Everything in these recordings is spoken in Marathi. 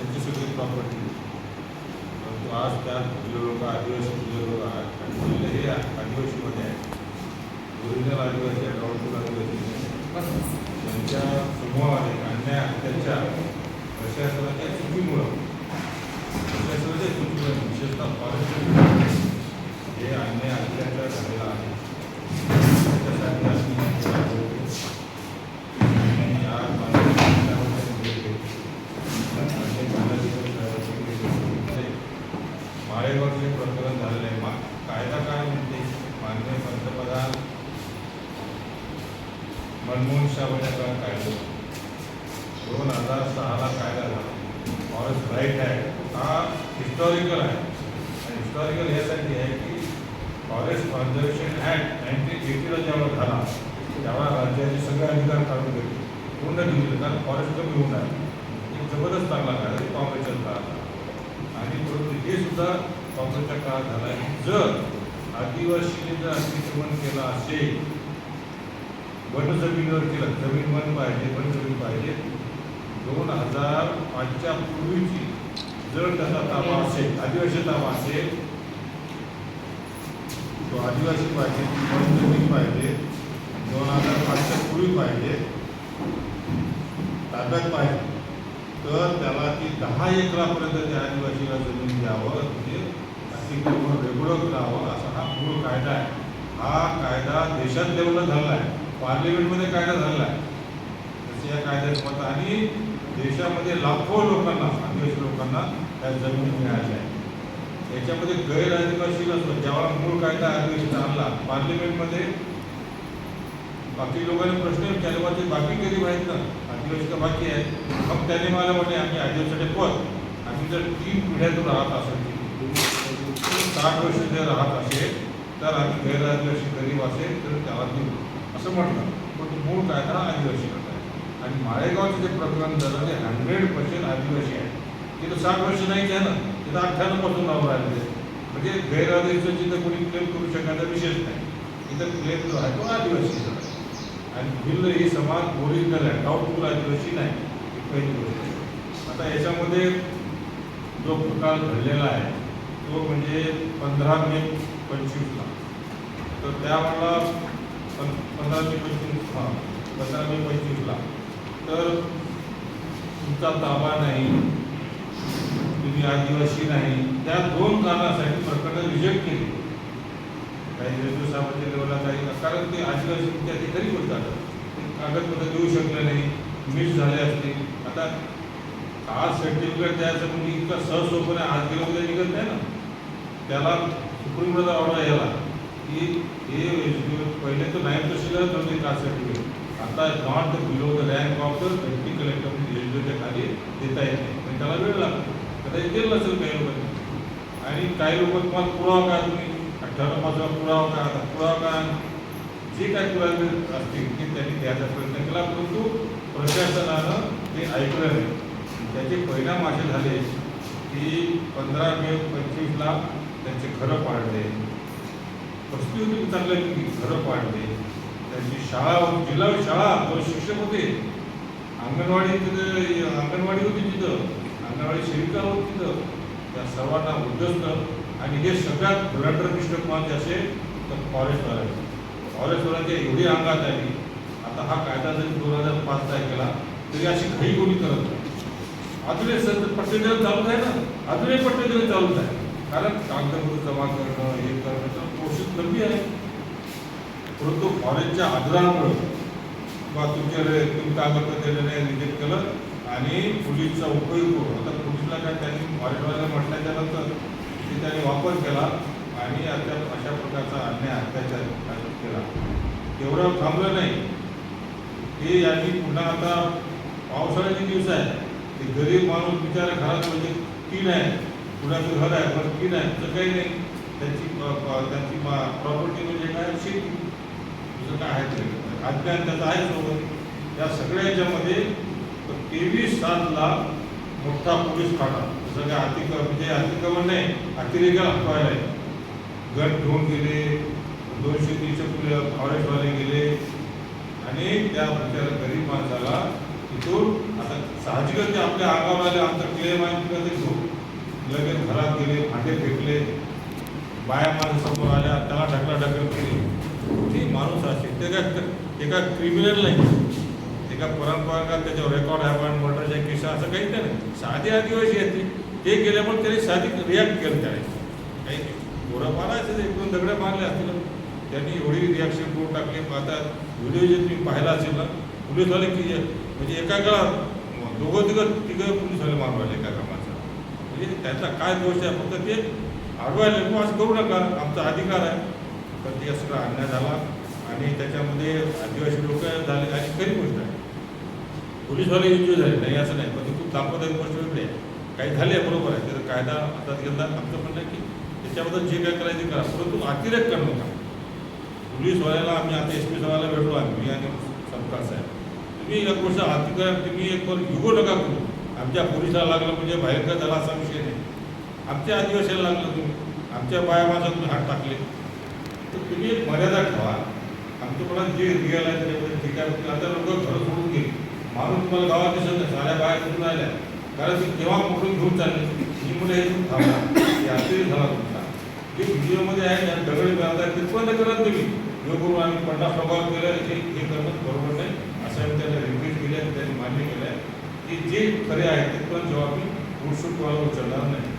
त्यांची सगळी प्रॉपर्टी परंतु आज त्या भुजले लोक आदिवासी भुजले लोक आहेत आणि हे आदिवासीमध्ये आहेत. ओरिजिनल आदिवासी आहे डाऊटफुल आदिवासी त्यांच्या समूहामध्ये अन्याय अत्याचार प्रशासनाच्या चुकीमुळं प्रशासनाच्या चुकीमुळे विशेषतः फॉरेस्ट हे अन्याय अत्याचार झालेला आहे. त्याच्यासाठी आम्ही माळेगावचे प्रकरण झालेलं आहे. मा कायदा काय म्हणते? माननीय पंतप्रधान मनमोहन शाह काळात कायदा. दोन हजार सहाला कायदा झाला. फॉरेस्ट राईट ॲक्ट हा हिस्टॉरिकल आहे. आणि हिस्टॉरिकल यासाठी आहे की फॉरेस्ट कॉन्झर्वेशन ॲक्ट नाईन्टीन एटीला जेव्हा झाला तेव्हा राज्याचे सगळे अधिकार काढून घेतले. पूर्ण दिले कारण फॉरेस्ट कमी होऊन आहे एक जबरदस्त चांगला कायदा आहे, काँग्रेसच्या काळात आणि परंतु हे सुद्धा काँग्रेसच्या काळात झाला आहे जर आदिवासीने जर अतिक्रमण केलं असेल वन जमिनीवर केलं जमीन वन पाहिजे वन जमीन पाहिजे दोन हजार पाचच्या पूर्वीची जर त्याचा ताबा असेल आदिवासी ताबा असेल तो आदिवासी पाहिजे वन जमीन पाहिजे दोन हजार पाचच्या पूर्वी पाहिजे ताब्यात पाहिजे तर त्याला ती दहा एकरापर्यंत त्या आदिवासीला जमीन द्यावं म्हणजे अतिक्रमण रेग्युलर करावं असा हा मूळ कायदा आहे. हा कायदा देशात लेवलला झाला आहे. पार्लिमेंटमध्ये कायदा झाला आहे. तसे या कायद्याचं मत आणि देशामध्ये लाखो लोकांना आदिवासी लोकांना त्या जमिनी मिळाल्या आहेत याच्यामध्ये गैर आदिवासी नसतो जेव्हा मूळ कायदा आदिवासीचा आणला पार्लिमेंटमध्ये बाकी लोकांनी प्रश्न विचारले बा बाकी गरीब आहेत ना? आदिवासी का बाकी आहेत. मग त्याने मला म्हणे आम्ही आदिवासीसाठी पद आम्ही जर तीन पिढ्यातून राहत असेल साठ वर्ष जर राहत असेल तर आम्ही गैरआदिवासी गरीब असेल तर त्याला देऊ असं म्हटलं. पण तो मूळ कायदा हा आदिवासी कायदा आहे. आणि माळेगावचं जे प्रकरण झालं ते हंड्रेड पर्सेंट आदिवासी आहे. तिथं साठ वर्ष नाही आहे ना? तिथं अठ्ठ्याण्णवपासून नाव राहिले. म्हणजे गैर जिथं कोणी क्लेम करू शकायचा विशेष नाही. इथं क्लेम जो आहे तो आदिवासीचा आहे. आणि भिल्ल ही समाज ओरिजिनल आहे डाऊटफुल आदिवासी नाही. ही पहिली गोष्ट आता याच्यामध्ये जो प्रकार घडलेला आहे तो म्हणजे पंधरा मे पंचवीसला तर त्यावेळेला पं पंधरा ते पंचवीस हां पंधरा ते पंचवीसला तर तुमचा ताबा नाही तुम्ही आदिवासी नाही त्या दोन कारणासाठी प्रकरण रिजेक्ट केली. काही रेल्वे साहेबांच्या लेवलला काही कारण ते आदिवासी विद्यार्थी खरी बोलतात ते कागदपत्र देऊ शकले नाही मिस झाले असते. आता आज सर्टिफिकेट द्यायचं म्हणजे इतकं सहजोपणे आज गेलं उद्या निघत नाही ना. त्याला सुप्रीम कोर्टाचा ऑर्डर याला. की हे educate- पहिले तर नाईन तहसीलच नव्हते कास्ट सर्टिफिकेट आता not below the rank of the deputy collector एज्युकेटच्या खाली देता येत नाही. पण त्याला वेळ लागतो. कदाचित दिलं नसेल काही लोकांनी. आणि काही लोक तुम्हाला पुरावा का तुम्ही? अठरा माझा पुरावा का आता पुरावा का जे काय पुरावे असतील ते त्यांनी द्यायचा प्रयत्न केला परंतु प्रशासनानं ते ऐकलं नाही. त्याचे परिणाम असे झाले की पंधरा मे पंचवीसला त्यांचे घरं पाडले परिस्थिती होती चांगलं की घरं पाडले त्यांची शाळा जिल्हा शाळा दोन शिक्षक होते. अंगणवाडी तिथं अंगणवाडी होती तिथं. अंगणवाडी सेविका होती तिथं. त्या सर्वांना उद्ध्वस्त. आणि हे सगळ्यात ब्लंडर डिस्टर्ब कोणाचे असेल तर फॉरेस्टवाल्याचे फॉरेस्टवाल्याच्या एवढी अंगात आली. आता हा कायदा जरी दोन हजार पाचचा केला तरी अशी घाई कोणी करत नाही. अजूनही सर पट्टेदर चालूच आहे ना? अजूनही पट्टेदर चालूच आहे. कारण कागदपत्र जमा करणं हे करणं तर प्रोसेस लंबी आहे. परंतु फॉरेस्टच्या आग्रहामुळे किंवा तुमच्या तुम्ही कागदपत्र दिलं नाही रिजेक्ट केलं आणि पोलीसचा उपयोग करून आता पोलीसला काय त्यांनी फॉरेनवाल्याला म्हटल्याच्या नंतर ते त्यांनी वापर केला आणि आता अशा प्रकारचा अन्याय अत्याचार केला. एवढं थांबलं नाही. हे यांनी पुन्हा आता पावसाळ्याचे दिवस आहे ते गरीब माणूस बिचारा घरात म्हणजे तीन आहे पुण्याचं घर आहे पण की आहे तर काही नाही. त्यांची त्यांची प्रॉपर्टी म्हणजे काय? शेती. तुझं काय आहे ते? अज्ञान त्याचं आहे सोबत. या सगळ्या याच्यामध्ये तेवीस सातला मोठा पोलीस फाटा जसं काय? अतिक म्हणजे अतिक्रमण नाही अतिरेक अफवायला आहे. गट घेऊन गेले दोनशे तीनशे फुले फॉरेस्टवाले गेले. आणि त्या बिचारा गरीब माणसाला तिथून आता साहजिकच ते आपल्या आगावर आले आमचा क्लेम आहे तिकडे ते लगेच घरात गेले भांडे फेकले बाया माणूस समोर आल्या त्याला ढकला ढकल केली. ते माणूस असे ते काय ते क्रिमिनल नाही. एका काय त्याच्यावर रेकॉर्ड आहे पण मर्डरच्या केस असं काही नाही. साधे आदिवासी आहेत ते. ते गेल्यामुळे त्यांनी साधी रिॲक्ट केलं त्याने. काही गोरं मारायचं एक एकदम दगडं मारले असतील. त्यांनी एवढी रिॲक्शन करून टाकली. आता व्हिडिओ जे तुम्ही पाहिला असेल ना पोलीसवाले की म्हणजे एका काळात दोघं तिघं तिघं पोलीसवाले मारवाले एका म्हणजे कामाचा त्याचा काय दोष आहे? फक्त ते आडवायला नको असं करू नका. आमचा अधिकार आहे. पण ते सगळा अन्याय झाला आणि त्याच्यामध्ये आदिवासी लोक झाले. आणि खरी गोष्ट आहे. पोलीसवाले इंजूर झाले. नाही असं नाही. पण ते खूप दाखवत गोष्ट वेगळी आहे. काही झाले बरोबर आहे. त्याचा कायदा हातात घेतला. आमचं म्हणणं की त्याच्याबद्दल जे काय करायचं करा. परंतु अतिरेक करू नका. पोलीसवाल्याला आम्ही आता एस पी साहेबाला भेटलो आम्ही. आणि सरकार साहेब. तुम्ही एक गोष्ट अतिक्रम तुम्ही एक युगो नका करू. आमच्या पोलिसाला लागलं म्हणजे बाहेर झाला असा विषय नाही. आमच्या आदिवासीला लागलं तुम्ही. आमच्या बाया माझा तुम्ही हात टाकले. तर तुम्ही एक मर्यादा ठेवा. आमच्या मला जे रिअल आहे त्याच्यामध्ये ठीक आहे. आता लोक घरं सोडून गेली. माणूस तुम्हाला गावात दिसत नाही. साऱ्या बाया सोडून आल्या. कारण ती केव्हा मोकळून घेऊन चालली? ही मुलं हे तुम्ही थांबा. हे आश्चर्य झाला तुमचा. जे व्हिडिओमध्ये आहे त्या दगड मिळाला ते पण करत तुम्ही. जो करून आम्ही पन्नास प्रभाव केलं. हे हे करणं बरोबर नाही. असं त्यांना रिक्वेस्ट केली आणि त्यांनी मान्य केलं आहे. की जे खरे आहे ते पण जेव्हा आम्ही उठसूट कोणाला उचलणार नाही.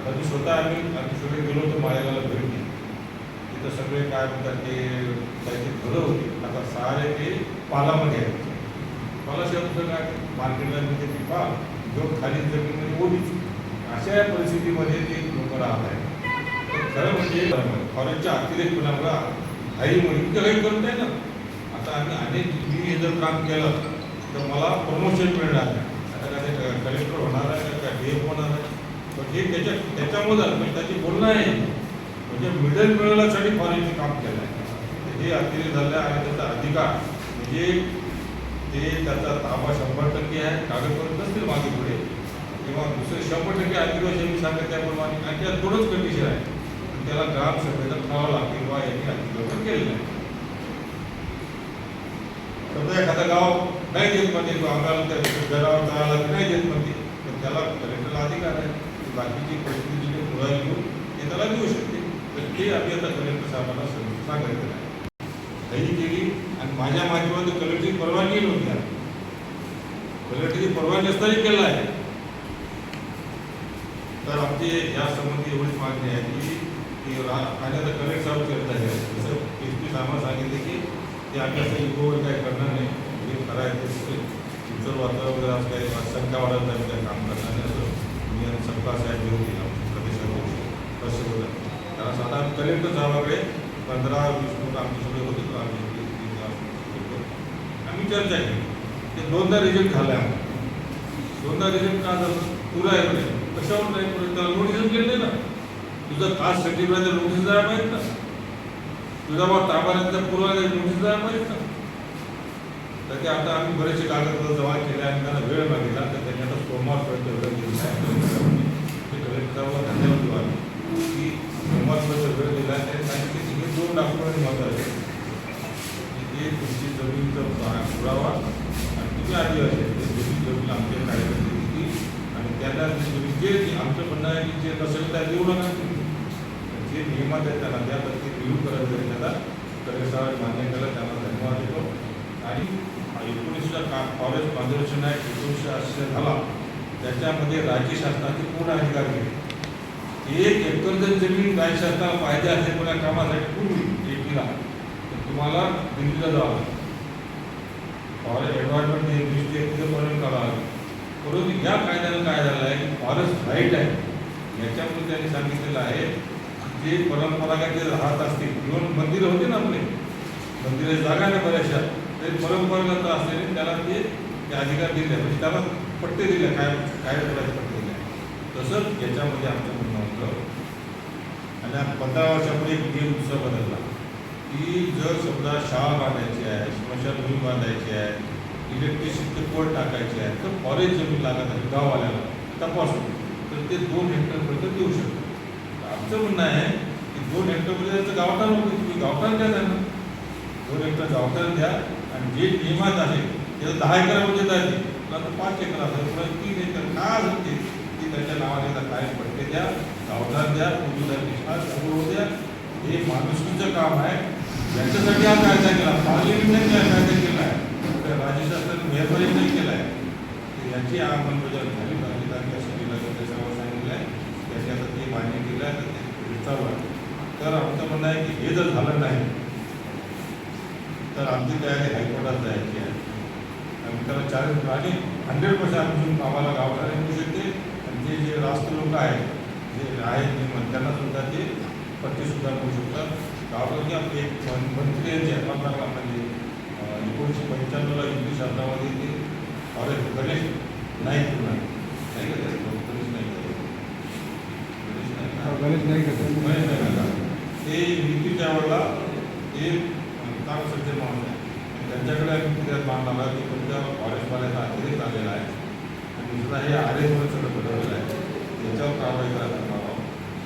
आता मी स्वतः आम्ही आम्ही सगळे गेलो होतो माळेगावला भेट तिथं सगळे काय म्हणतात ते त्याची घरं होती. आता सारे ते पालामध्ये आहेत. मला शब्द काय? मार्केटला म्हणजे ती पाल जो खाली जमीनमध्ये ओढीच अशा परिस्थितीमध्ये ते लोक राहत आहे खरं म्हणजे फॉरेनच्या अतिरेकपणामुळे घाईमुळे इतकं काही करत नाही. ना आता आम्ही अनेक मी हे जर काम केलं तर मला प्रमोशन मिळणार आता काय ते कलेक्टर होणार आहे का डी एफ होणार आहे. पण हे त्याच्या त्याच्यामुळे म्हणजे त्याची बोलणं आहे. म्हणजे मिडल मिळवण्यासाठी फॉरेनचे काम केलं आहे हे अतिरेक झालं आहे आणि त्याचा अधिकार. म्हणजे ते त्याचा ताबा शंभर टक्के आहे कागदपत्र नसतील मागे पुढे. किंवा दुसरे शंभर टक्के आदिवासी मी सांगत त्याप्रमाणे. आणि त्यात थोडंच कंडिशन आहे. त्याला त्याला ग्रामसभेचा ठराव लागेल किंवा यांनी अतिक्रमण केलेलं आहे. समजा एखादं गाव नाही देत म्हणते आम्हाला त्या घरावर तळाला नाही देत म्हणते पण त्याला कलेक्टरला अधिकार आहे. बाकीची परिस्थिती जी पुढे घेऊन ते त्याला देऊ शकते. तर ते आम्ही आता कलेक्टर साहेबांना सांगायचं आहे. काही केली आणि माझ्या माध्यमातून कलेक्टरची परवानगी नव्हती कलेक्टरची परवानगी असताना केला आहे. तर आमची या संबंधी एवढीच मागणी आहे की की आता कलेक्टर साहेब करत आहे. जसं एस पी साहेबांना सांगितले की ते आम्ही असं काय करणार नाही. हे खरं आहे ते तुमचं वातावरण वगैरे असं काही शंका वाढत नाही त्या काम करताना असं मी आणि सरकार साहेब घेऊन दिला प्रदेशाध्यक्ष कसं होतं कारण साधारण कलेक्टर साहेबाकडे पंधरा वीस फूट आमचे सगळे होते. तर आम्ही एक- आम्ही चर्चा केली. ते दोनदा रिजेक्ट झालं आहे दोनदा रिजेक्ट का झालं? पुरा आहे. म्हणजे कशावर नाही म्हणे त्याला नोटीसच गेले ना. तुझं कास्ट सर्टिफिकेट नोटीस जायला पाहिजे ना. तुझा बा ताबा पुरावा नोटीस जायला पाहिजे ना. तर ते आता आम्ही बरेचसे कागदपत्र जमा केले आणि त्यांना वेळ मागितला तर त्यांनी आता सोमवारपर्यंत वेळ दिला. ते कलेक्टरला धन्यवाद देऊ आम्ही. की सोमवारपर्यंत वेळ दिला आहे त्यांनी सांगितले की हे दोन डॉक्युमेंट महत्त्वाचे की ते तुमची जमिनीचा पुरावा आणि तुम्ही आदिवासी आहे ते दोन्ही जमीन आमच्या कार्यकर्ते दिली आणि त्यांना जी जे आमचं म्हणणं आहे की जे नसेल त्या देऊ नका जे नियमात आहेत त्यांना त्या प्रत्येक रिव्ह्यू करायचं त्याला कलेक्टर मान्य केलं त्यांना धन्यवाद देतो. आणि एकोणीसचा का फॉरेस्ट कॉन्झर्वेशन ॲक्ट एकोणीसशे असे झाला. त्याच्यामध्ये राज्य शासनाचे पूर्ण अधिकार दिले एक एकर जर जमीन राज्य शासनाला पाहिजे असेल कोणा कामासाठी पूर्वी एकीला. तर तुम्हाला दिल्लीला जावं लागेल. फॉरेस्ट एन्व्हायरमेंट दृष्टी करावं लागेल. परंतु या कायद्यानं काय झालं आहे? फॉरेस्ट राईट आहे. याच्यामध्ये त्यांनी सांगितलेलं आहे जे परंपरागत जे राहत असतील इव्हन मंदिरं होते ना आपले मंदिराची जागा नाही बऱ्याचशा. तरी परंपरागत असलेले त्याला ते अधिकार दिले म्हणजे त्याला पट्टे दिले काय काय करायचे पट्टे दिले. तसंच याच्यामध्ये आमचं म्हणणं होतं आणि पंधरा वर्षापूर्वी एक नियम दुसरा बदलला. की जर समजा शाळा बांधायची आहे स्मशानभूमी बांधायची आहे इलेक्ट्रिसिटी पोल टाकायची आहे तर फॉरेस्ट जमीन लागत आहे गाववाल्याला तपासून तर ते दोन हेक्टरपर्यंत देऊ शकतात आमचं म्हणणं आहे की दोन हेक्टरमध्ये गावठाण होते. तुम्ही गावठाण द्या त्यांना. दोन हेक्टर गावठाण द्या. जे नियमात आहे त्याचं दहा एकरामध्ये जाते तर पाच एकर असेल किंवा तीन एकर का असेल ते त्याच्या नावाने आता काय पडते द्या गावठाण द्या उद्योगात विश्वास सर्व द्या. हे माणुसकीचं काम आहे. याच्यासाठी हा कायदा केला पार्लिमेंटने हा कायदा केला आहे. त्या राज्य शासनाने मेहरबानीने केला आहे. याची अंमलबजावणी झाली. पाहिजे कारण असं केलं तर त्याच्यावर सांगितलं आहे. त्याच्यासाठी ते मान्य केलं आहे तर ते पुढे तर आमचं म्हणणं आहे की हे जर झालं नाही तर आमची तयारी हायकोर्टात जायची आहे आम्ही त्याला चॅलेंज आणि हंड्रेड पर्सेंट आम्ही आम्हाला गावठाणे मिळू शकते आणि जे जे रास्त लोक आहेत जे आहेत त्यांना सुद्धा ते पट्टीसुद्धा मिळू शकतात गावठाणी आपले एक मंत्री यांचे पंधरा म्हणजे एकोणीसशे पंच्याण्णवला हिंदी शब्दामध्ये ते फॉरेस्ट गणेश नाईक नाही का? गणेश नाईक. गणेश नाईक? गणेश नाही का ते? गणेश नाईक? ते नीतीच्या वेळेला ते चांगलं सज्जन माणूस आहे. आणि त्यांच्याकडे आम्ही पुण्यात मांडला की कोणत्या फॉरेस्टवाल्याचा अतिरेक आलेला आहे. आणि दुसरा हे आरेजवर सगळं बनवलेलं आहे. याच्यावर कारवाई करायला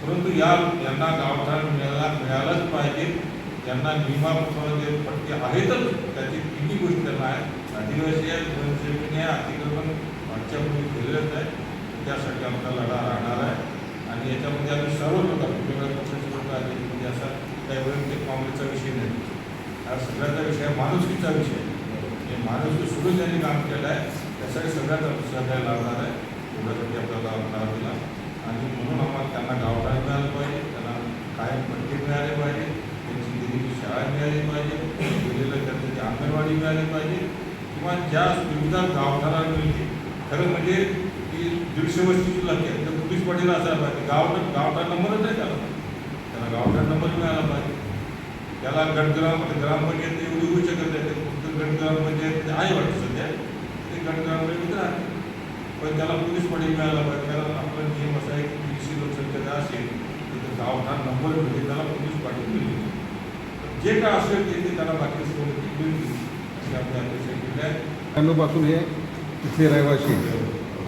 परंतु या यांना गावठाण मिळाला मिळालंच पाहिजे. त्यांना नियमाप्रमाणे जे पट्टे आहेतच त्याची तिन्ही गोष्टी त्यांना आहे आदिवासी आहे जनसेवकीने आहे अतिक्रमण मागच्या पूर्वी केलेलंच आहे. त्यासाठी आमचा लढा राहणार आहे. आणि याच्यामध्ये आम्ही सर्व लोक वेगवेगळ्या पक्षाचे लोक आहेत म्हणजे असा काही ते काँग्रेसचा विषय नाही. हा सगळ्याचा विषय माणुसकीचा विषय. आहे. हे माणुसकी सुरू त्यांनी काम केलं आहे त्यासाठी सगळ्याचा सहकार्य लागणार आहे. एवढ्यासाठी आपल्याला लढा दिला आणि म्हणून आम्हाला त्यांना गावठाण मिळालं पाहिजे. त्यांना कायम पट्टे मिळाले पाहिजे. त्यांची दिलेली शाळा मिळाली पाहिजे. दिलेलं त्यांचं अंगणवाडी मिळाली पाहिजे. किंवा ज्या सुविधा गावठाणाला मिळते खरं म्हणजे की दीडशे वर्षीची लागते तर पोलीस पाटील असायला पाहिजे. गावठा गावठाण नंबरच आहे त्याला. त्याला गावठाण नंबर मिळाला पाहिजे. त्याला गटग्राम म्हणजे ग्रामपंचायत एवढी होऊ शकत नाही ते फक्त गटग्रामपंचायत आहे वाटतं सध्या ते गटग्रामपंचायत आहे पण त्याला पोलीस पाठी मिळाला पाहिजे त्याला आपला नियम असा आहे की तीनशे लोकसंख्या असेल तिथे हा नंबर मिळते त्याला पोलीस पाटील मिळेल. जे काय असेल ते ते त्याला बाकी सोबत मिळतील अशी आपली अपेक्षा केली आहे त्र्याण्णवपासून हे इथले रहिवासी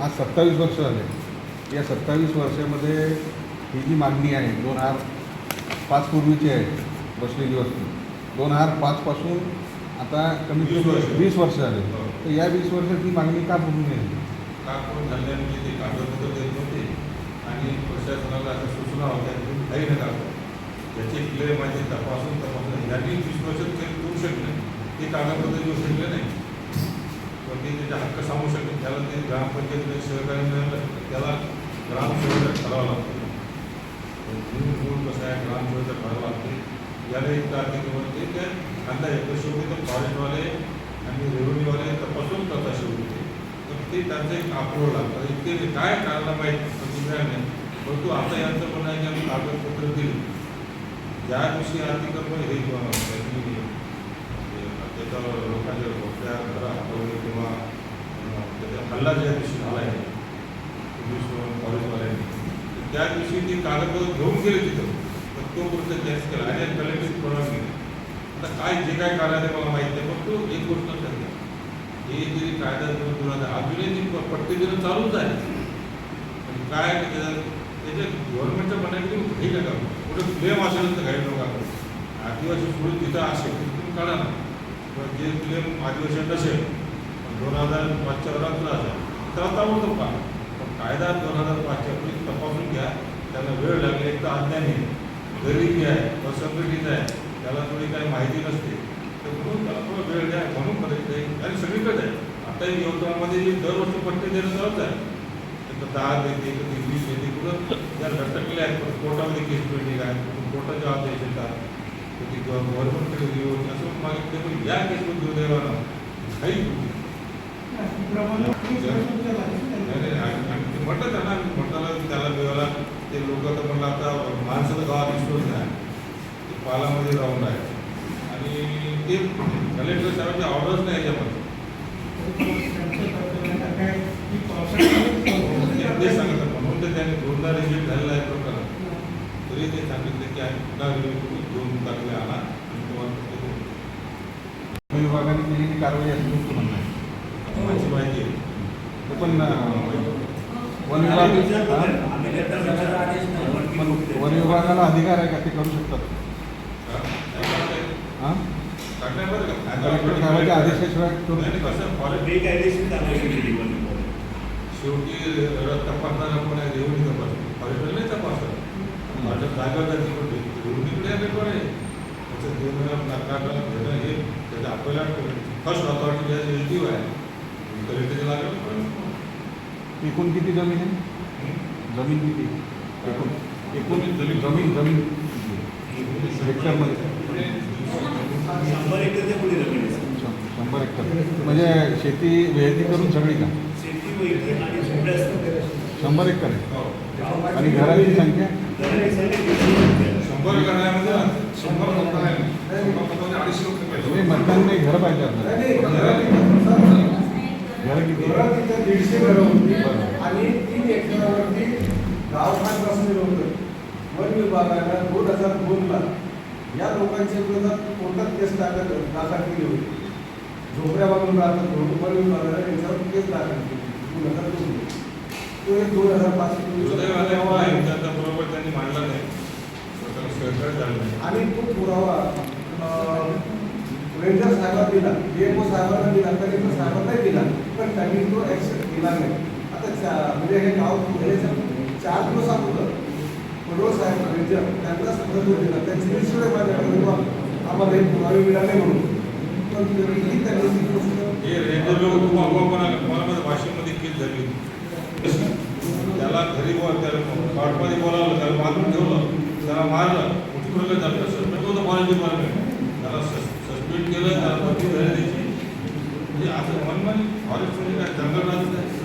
आज सत्तावीस वर्ष झाले. या सत्तावीस वर्षामध्ये ही जी मागणी आहे दोन हजार पाच पूर्वीची आहे बसलेली वस्तू. दोन हजार पाचपासून आता कमीत. कमी वीस वर्ष झाले. तर या वीस वर्षात ही मागणी का पूर्ण नाही का कोण झाल्याने ते कागदपत्र देत नव्हते. आणि प्रशासनाला अशा सूचना होत्या काही नका करू. याची क्लिअर माहिती तपासून तपासून. यांनी वीस वर्षात काही करू शकले ते कागदपत्र देऊ शकले नाही. पण ते त्याचे हक्क सांगू शकले त्याला ते ग्रामपंचायतीने सहकार्य मिळालं त्याला ग्रामसेवक ठरावं लागतं. मूळ कसं आहे ग्रामसेवक ठरावं लागते. याला एक तारखेला म्हणते एक कांदा येतो तर फॉरेस्टवाले आणि रेव्हन्यूवाले तपासून करता होते. तर ते त्यांचं एक अप्रोड लागतं. इतके ते काय काढलं माहीत दुसऱ्या नाही. परंतु आता यांचं पण आहे की आम्ही कागदपत्र दिली. ज्या दिवशी आर्थिक हे हे, त्याच्यावर लोकांच्या भोपळ्या करा हटवले किंवा त्याचा हल्ला ज्या दिवशी झाला आहे पोलीस फॉरेस्टवाल्यांनी त्या दिवशी ते कागदपत्र घेऊन गेले तिथं. तर तो गोष्ट टॅक्स केला. आणि कलेक्टर परवानगी आता काय जे काय करायचं मला माहिती नाही. पण तो एक गोष्ट ठरली घ्या हे जरी कायदा दोन हजार अजूनही ती प- चालूच आहे. पण काय त्याच्या गव्हर्नमेंटच्या म्हणण्याकडे हे नका कुठे क्लेम असेल तर काही नका आदिवासी सोडून तिथं असेल तुम्ही काढा ना. पण जे क्लेम आदिवासी नसेल दोन हजार पाचच्या वरात असेल त्याला ताबडतोब का पण कायदा दोन हजार पाचच्या पूर्वी तपासून घ्या. त्यांना वेळ लागेल एक तर अज्ञानी. गरिबी आहे असंघटित आहे त्याला थोडी काही माहिती नसते. तर म्हणून त्याला थोडा वेळ द्या म्हणून करायचं आहे आणि सगळीकडे आहे. आता यवतमाळमध्ये जे दरवर्षी पट्टे देणं चालूच आहे. तर दहा देते कधी वीस देते कुठं? जर घटकले आहेत पण कोर्टामध्ये केस पेंडिंग आहे कोर्टाचे आदेश येतात. कधी गव्हर्नमेंटकडे देऊ असं मागितलं पण या केसमध्ये देऊ द्यावा ना काही नाही, नाही, आणि- आणि ते म्हटलं त्यांना म्हटलं त्याला देवाला ते लोक तर म्हणलं आता माणसाचं गावात विश्वास नाही ते पालामध्ये राहून आहे आणि ते कलेक्टर साहेबांची ऑर्डरच नाही याच्यामध्ये. ते- सांगत म्हणून तर त्यांनी दोनदा रिजेक्ट झालेला आहे प्रकरण. तरी ते सांगितलं की आम्ही पुन्हा करू, दोन दाखले आणा आणि तुम्हाला विभागाने केलेली कारवाई असं तुमचं म्हणणं आहे. माझी माहिती पण वन विभाग वन विभागाला अधिकार आहे का? ते करू शकतात. हा? नाही, नाही. हां काढण्याबद्दल का? कलेक्टर साहेबांच्या आदेशाशिवाय तो नाही, नाही, कसं फॉरेस्ट बेकायदेशीर कारवाई केली पण शेवटी र- तपासणारा कोण आहे? रेवणी तपास फॉरेस्टर नाही तपासत. माझ्या जागा जायची पण रेवणीकडे आहे पेपर आहे? त्याचं देणं नकार घेणं हे त्याचं आपल्याला फर्स्ट अथॉरिटी एस डी आहे कलेक्टरच्या लागेल एकूण किती जमीन आहे? जमीन किती? एकूण एकूण जमीन- जमीन जमीन हेक्टरमध्ये. शंभर एकरच्या पुढे जमीन आहे सर. शं- शंभर हेक्टर म्हणजे शेती वेळती करून सगळी का? शेती वैकी आणि झोपड्या असतात शंभर एकर आहे. हो. आणि घरांची संख्या? शंभर करण्यामध्ये शंभर तुम्ही मतदान नाही घर पाहिजे आपल्याला. घर किती दीडशे घरं होती बरं. आणि तीन एकरावरती गाव खात बसलेलं होतं वन विभागानं दोन हजार दोनला या लोकांच्या विरोधात कोर्टात केस दाखल दाखल केली होती झोपड्या बांधून राहतात म्हणून वन विभागानं त्यांच्यावर केस दाखल केली दोन हजार दोन तो एक दोन हजार पाच बरोबर त्यांनी मांडला नाही. आणि तो पुरावा रेंजर साहेबांना दिला. डीएमओ साहेबांना दिला. कलेक्टर साहेबांना नाही दिला. पण त्यांनी तो ऍक्सेप्ट केला नाही. आता चा- म्हणजे हे गाव चार दिवस अगोदर मनोहर साहेब रेंजर त्यांना संदर्भ दिला. त्यांची निश्चित माझ्याकडे आम्हाला हे पुरावे मिळाले म्हणून पण त्यांनी ती गोष्ट हे भाषेमध्ये केस झाली त्याला घरी बोल त्याला कॉर्टमध्ये बोलावलं त्याला बांधून ठेवलं त्याला मारलं उठकुरलं झालं. सस्पेंड होतं फॉरेस्ट डिपार्टमेंट त्याला सस्पेंड केलं त्याला बदली झाली त्याची म्हणजे असं मनमानी फॉरेस्ट म्हणजे काय? जंगल राहत नाही